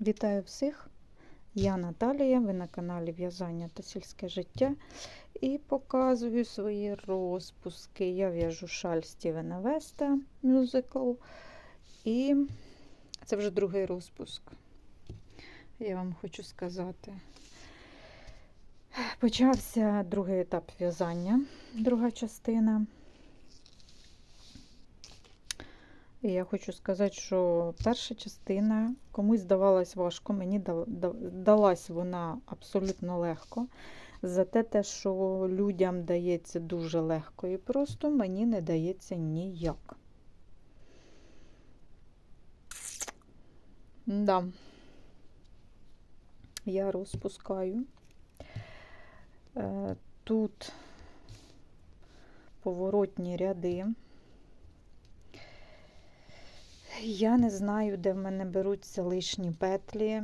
Вітаю всіх! Я Наталія, ви на каналі В'язання та сільське життя і показую свої розпуски. Я в'яжу шаль Стівена Веста мюзикл. І це вже другий розпуск. Я вам хочу сказати. Почався другий етап в'язання, друга частина. І я хочу сказати, що перша частина комусь здавалась важко, мені далась вона абсолютно легко. Зате те, що людям дається дуже легко і просто, мені не дається ніяк. Да. Я розпускаю. Е, тут поворотні ряди. Я не знаю, де в мене беруться лишні петлі,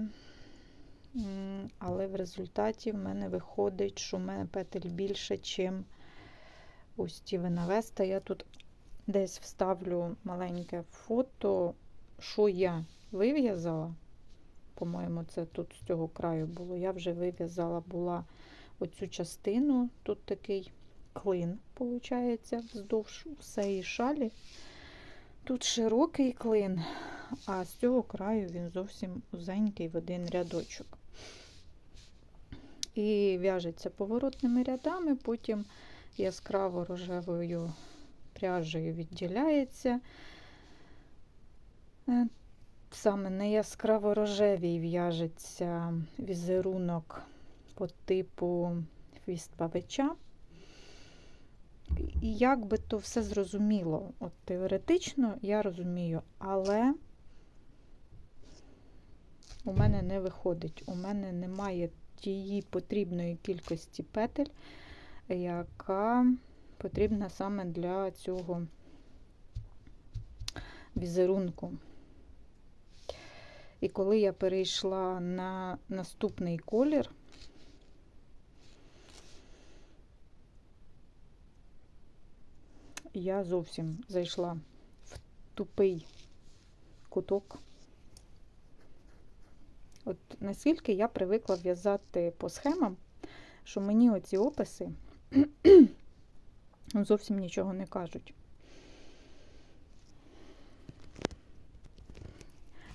але в результаті в мене виходить, що в мене петель більше, ніж у Стівена Веста. Я тут десь вставлю маленьке фото, що я вив'язала. По-моєму, це тут з цього краю було. Я вже вив'язала була оцю частину, тут такий клин, виходить, вздовж усієї шалі. Тут широкий клин, а з цього краю він зовсім узенький в один рядочок. І в'яжеться поворотними рядами, потім яскраво рожевою пряжею відділяється. Е, саме на яскраво рожевій в'яжеться візерунок по типу хвіст павича. І як би то все зрозуміло, от теоретично я розумію, але у мене не виходить. У мене немає тієї потрібної кількості петель, яка потрібна саме для цього візерунку. І коли я перейшла на наступний колір, я зовсім зайшла в тупий куток. От наскільки я привикла в'язати по схемам, що мені оці описи зовсім нічого не кажуть.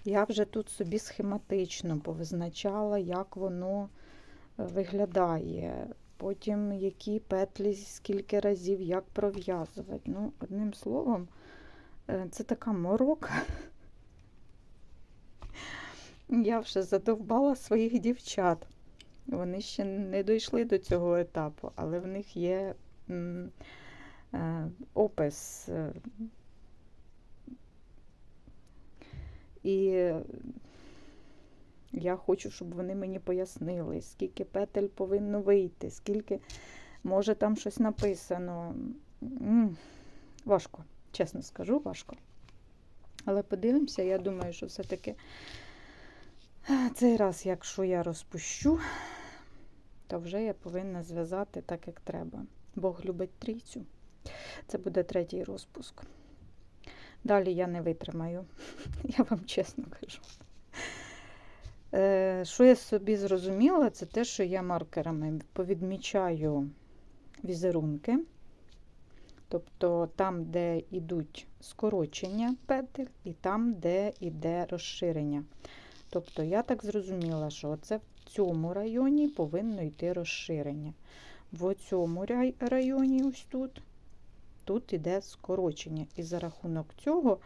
Я вже тут собі схематично повизначала, як воно е, виглядає потім які петлі, скільки разів, як пров'язувати. Ну, одним словом, е, це така морока. Я вже задовбала своїх дівчат. Вони ще не дійшли до цього етапу, але в них є е, опис. Е, і я хочу, щоб вони мені пояснили, скільки петель повинно вийти, скільки, може, там щось написано. Важко, чесно скажу, важко. Але подивимося, я думаю, що все-таки цей раз, якщо я розпущу, то вже я повинна зв'язати так, як треба. Бог любить трійцю. Це буде третій розпуск. Далі я не витримаю, я вам чесно кажу. Е, що я собі зрозуміла, це те, що я маркерами повідмічаю візерунки, тобто там, де йдуть скорочення петель, і там, де йде розширення. Тобто, я так зрозуміла, що це в цьому районі повинно йти розширення. В цьому районі, ось тут, тут йде скорочення. І за рахунок цього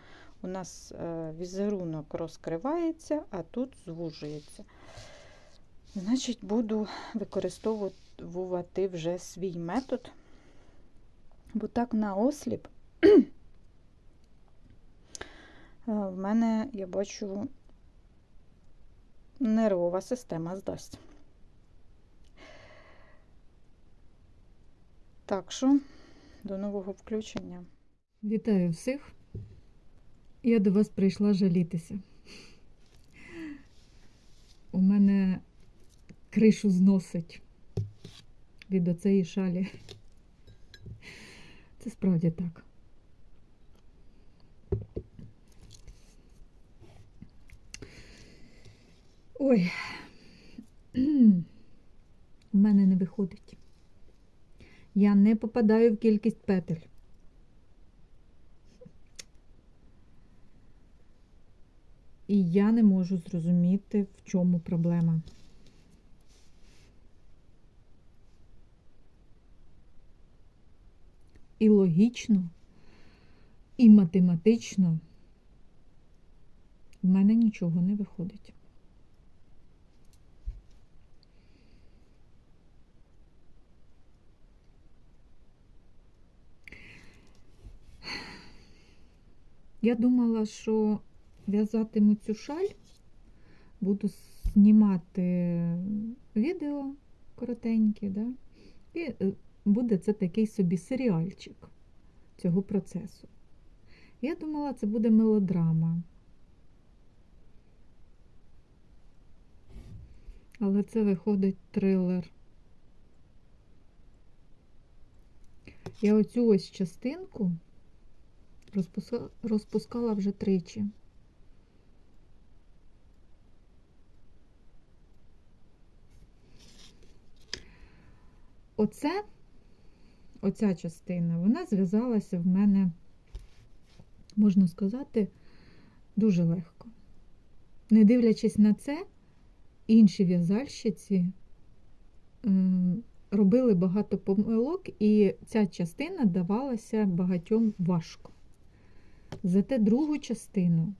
у нас е, візерунок розкривається, а тут звужується. Значить, буду використовувати вже свій метод, бо так на осліп е, в мене, я бачу, нервова система здасть. Так що, до нового включення. Вітаю всіх! Я до вас прийшла жалітися. У мене кришу зносить від оцеї шалі. Це справді так. Ой, у мене не виходить. Я не попадаю в кількість петель. І я не можу зрозуміти, в чому проблема. І логічно, і математично в мене нічого не виходить. Я думала, що в'язатиму цю шаль, буду знімати відео коротеньке, да? і е, буде це такий собі серіальчик цього процесу. Я думала, це буде мелодрама. Але це виходить трилер. Я оцю ось частинку розпускала вже тричі. Оце, оця частина, вона зв'язалася в мене, можна сказати, дуже легко. Не дивлячись на це, інші в'язальщиці ем, робили багато помилок, і ця частина давалася багатьом важко. Зате другу частину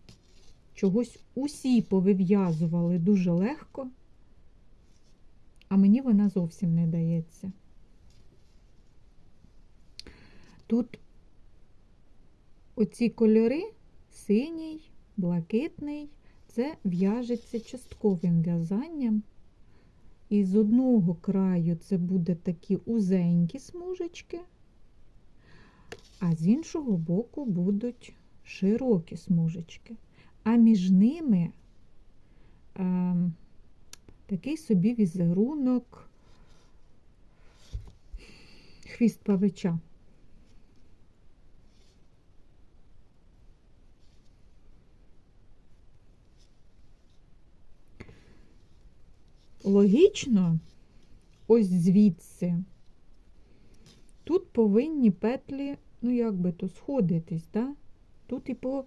чогось усі повив'язували дуже легко, а мені вона зовсім не дається. Тут оці кольори синій, блакитний, це в'яжеться частковим в'язанням. І з одного краю це буде такі узенькі смужечки, а з іншого боку будуть широкі смужечки. А між ними е, такий собі візерунок хвіст павича. Логічно, ось звідси. Тут повинні петлі, ну як би то, сходитись, да? Тут і по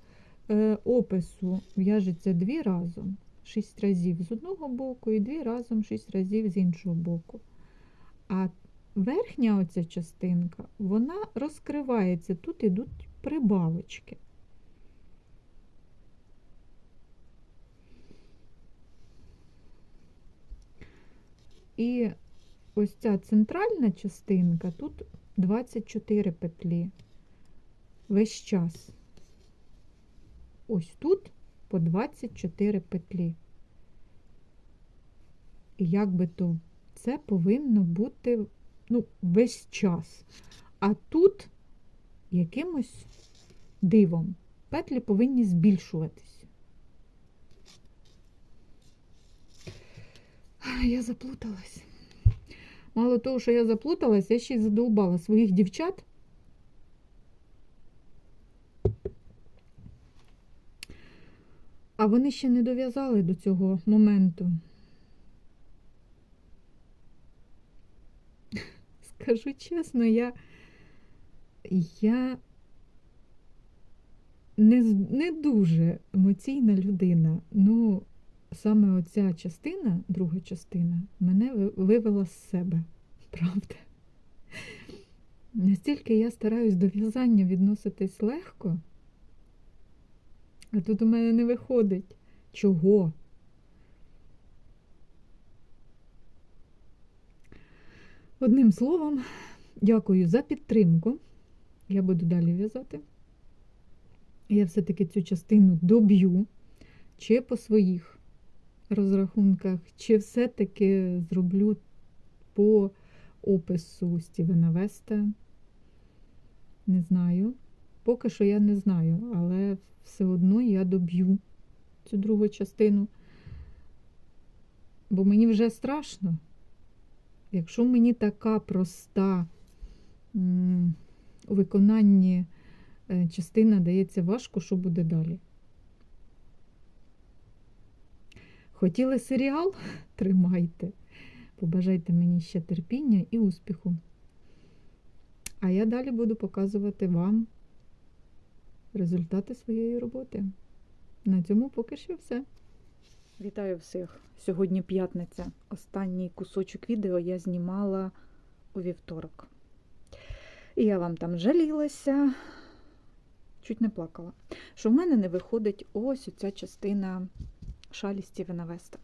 е, опису в'яжеться дві разом, шість разів з одного боку, і дві разом шість разів з іншого боку. А верхня оця частинка, вона розкривається, тут ідуть прибавочки. І ось ця центральна частинка, тут 24 петлі весь час. Ось тут по 24 петлі. І як би то це повинно бути ну, весь час. А тут якимось дивом петлі повинні збільшуватися. Я заплуталась. Мало того, що я заплуталась, я ще й задовбала своїх дівчат. А вони ще не дов'язали до цього моменту. Скажу чесно, я, я не, не дуже емоційна людина. Ну, саме оця частина, друга частина, мене вивела з себе, правда. Настільки я стараюсь до в'язання відноситись легко, а тут у мене не виходить. Чого? Одним словом, дякую за підтримку. Я буду далі в'язати. Я все-таки цю частину доб'ю, чи по своїх розрахунках, чи все-таки зроблю по опису Стівена Веста. Не знаю. Поки що я не знаю, але все одно я доб'ю цю другу частину. Бо мені вже страшно. Якщо мені така проста у виконанні е, частина дається важко, що буде далі. Хотіли серіал? Тримайте. Побажайте мені ще терпіння і успіху. А я далі буду показувати вам результати своєї роботи. На цьому поки що все. Вітаю всіх! Сьогодні п'ятниця. Останній кусочок відео я знімала у вівторок. І я вам там жалілася, чуть не плакала, що в мене не виходить ось ця частина шалі Стівена Веста.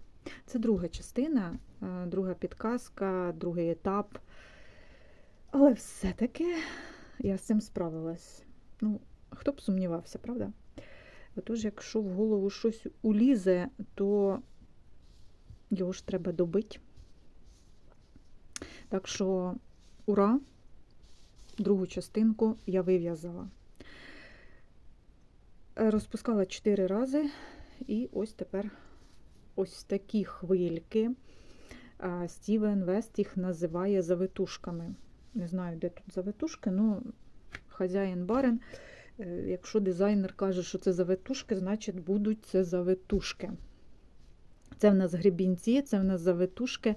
Це друга частина, е, друга підказка, другий етап. Але все-таки я з цим справилась. Ну, хто б сумнівався, правда? Отож, якщо в голову щось улізе, то його ж треба добити. Так що, ура! Другу частинку я вив'язала. Розпускала 4 рази, і ось тепер ось такі хвильки. Стівен Вест їх називає завитушками. Не знаю, де тут завитушки, ну хазяїн барин. Е, Якщо дизайнер каже, що це завитушки, значить будуть це завитушки. Це в нас гребінці, це в нас завитушки.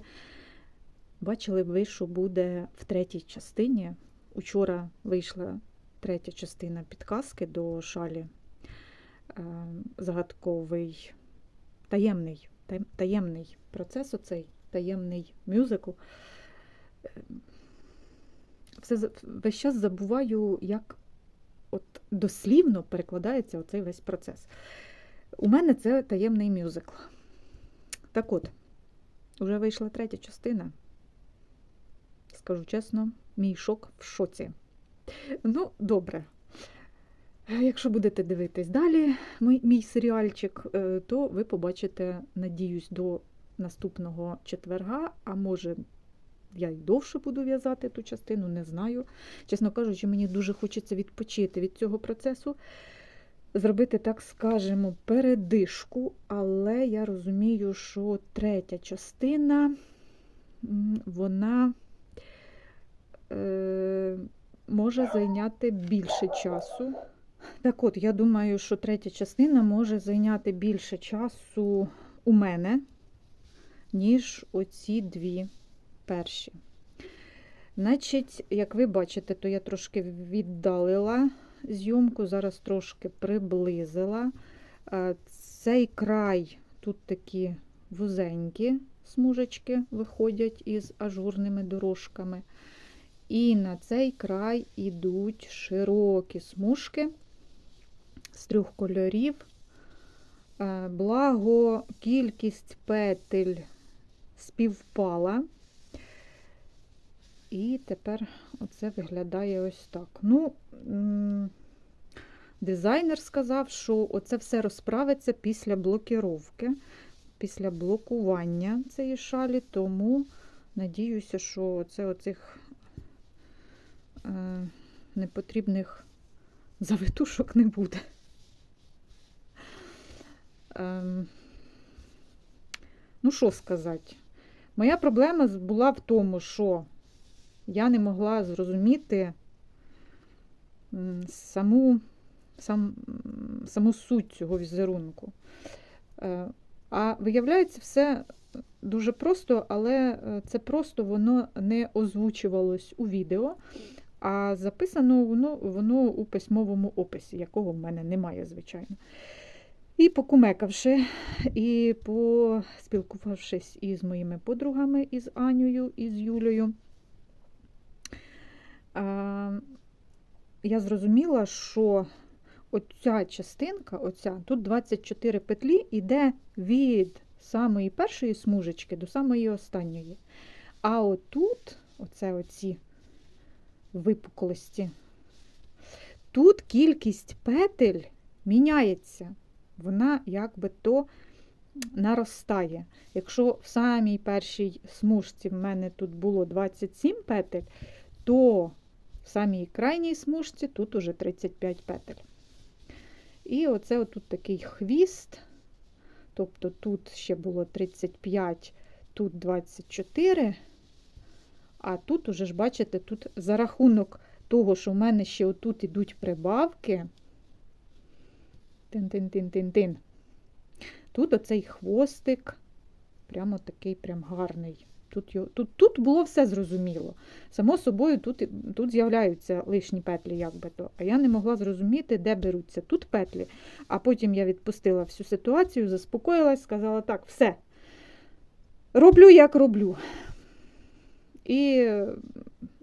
Бачили ви, що буде в третій частині. Учора вийшла третя частина підказки до шалі. Е, Загадковий таємний, таємний процес, оцей таємний мюзикл. Е, Все, весь час забуваю, як от дослівно перекладається оцей весь процес. У мене це таємний мюзикл. Так от, вже вийшла третя частина. Скажу чесно, мій шок в шоці. Ну, добре. Якщо будете дивитись далі мій, мій серіальчик, е, то ви побачите, надіюсь, до наступного четверга, а може, я й довше буду в'язати ту частину, не знаю. Чесно кажучи, мені дуже хочеться відпочити від цього процесу, зробити, так скажемо, передишку, але я розумію, що третя частина, вона е, може зайняти більше часу. Так от, я думаю, що третя частина може зайняти більше часу у мене, ніж оці дві перші. Значить, як ви бачите, то я трошки віддалила зйомку, зараз трошки приблизила. Е, Цей край тут такі вузенькі смужечки виходять із ажурними дорожками. І на цей край ідуть широкі смужки з трьох кольорів. Е, Благо, кількість петель співпала. І тепер оце виглядає ось так. Ну, дизайнер сказав, що оце все розправиться після блокіровки, після блокування цієї шалі, тому надіюся, що це оцих е, непотрібних завитушок не буде. Ем, ну, що сказати? Моя проблема була в тому, що я не могла зрозуміти саму, сам, саму суть цього візерунку. Е, А виявляється, все дуже просто, але е, це просто воно не озвучувалось у відео, а записано воно, воно у письмовому описі, якого в мене немає, звичайно. І покумекавши, і поспілкувавшись із моїми подругами, із Анею, і з Юлею, я зрозуміла, що оця частинка, оця, тут 24 петлі, іде від самої першої смужечки до самої останньої. А отут, оце оці випуклості, тут кількість петель міняється. Вона якби то наростає. Якщо в самій першій смужці в мене тут було 27 петель, то в самій крайній смужці тут уже 35 петель. І оце отут такий хвіст. Тобто тут ще було 35, тут 24. А тут уже ж, бачите, тут за рахунок того, що в мене ще отут ідуть прибавки. Тин-тин-тин-тин-тин. Тут оцей хвостик прямо такий прям гарний. Тут, тут, тут було все зрозуміло. Само собою, тут, тут з'являються лишні петлі, як би то. А я не могла зрозуміти, де беруться тут петлі. А потім я відпустила всю ситуацію, заспокоїлась, сказала, так, все. Роблю, як роблю. І,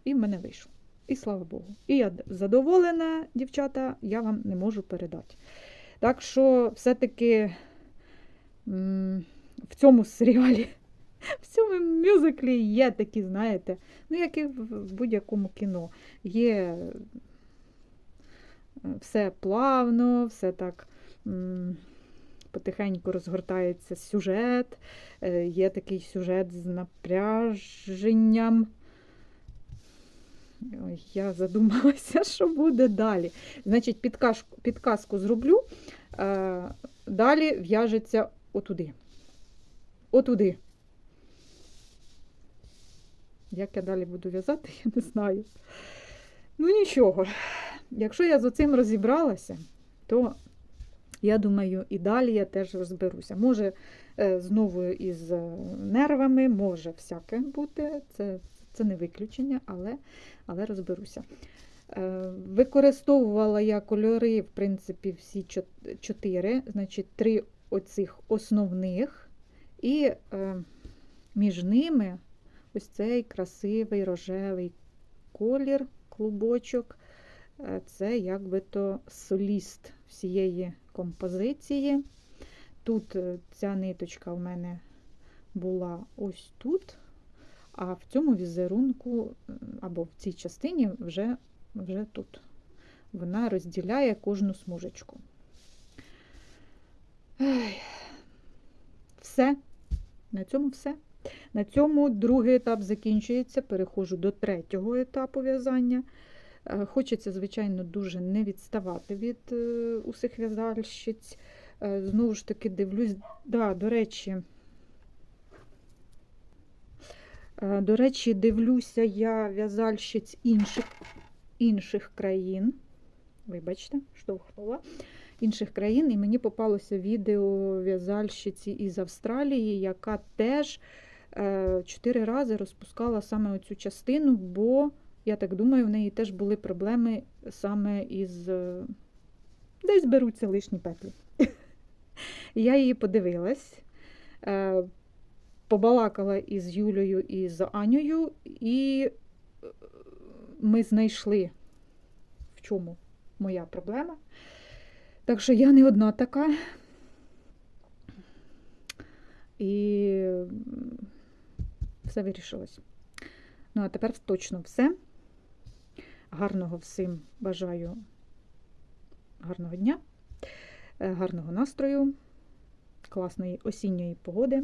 і в мене вийшло. І слава Богу. І я задоволена, дівчата, я вам не можу передати. Так що, все-таки в цьому серіалі, в цьому мюзиклі є такі, знаєте, ну, як і в будь-якому кіно. Є е, все плавно, все так. Потихеньку розгортається сюжет, е, є такий сюжет з напряженням. Ой, я задумалася, що буде далі. Значить, підказку, підказку зроблю. Е, далі в'яжеться отуди. Отуди. Як я далі буду в'язати, я не знаю. Ну нічого. Якщо я з цим розібралася, то я думаю, і далі я теж розберуся. Може, е, знову із е, нервами, може всяке бути. Це, це не виключення, але, але розберуся. Е, Використовувала я кольори, в принципі, всі чотири, значить, три оцих основних, і е, між ними ось цей красивий рожевий колір, клубочок. Е, Це якби то соліст всієї композиції. Тут ця ниточка в мене була ось тут, а в цьому візерунку або в цій частині вже, вже тут. Вона розділяє кожну смужечку. Все. На цьому все. На цьому другий етап закінчується. Переходжу до третього етапу в'язання. Е, Хочеться, звичайно, дуже не відставати від е, усіх в'язальщиць. Е, Знову ж таки, дивлюсь, да, до речі, е, до речі, дивлюся я в'язальщиць інших, інших країн. Вибачте, штовхнула. Інших країн, і мені попалося відео в'язальщиці із Австралії, яка теж е, чотири рази розпускала саме оцю частину, бо я так думаю, в неї теж були проблеми саме із. е, Десь беруться лишні петлі. Я її подивилась, е, побалакала із Юлею і з Анею, і е, ми знайшли, в чому моя проблема. Так що я не одна така. І все вирішилось. Ну, а тепер точно все. Гарного всім бажаю гарного дня, е, гарного настрою, класної осінньої погоди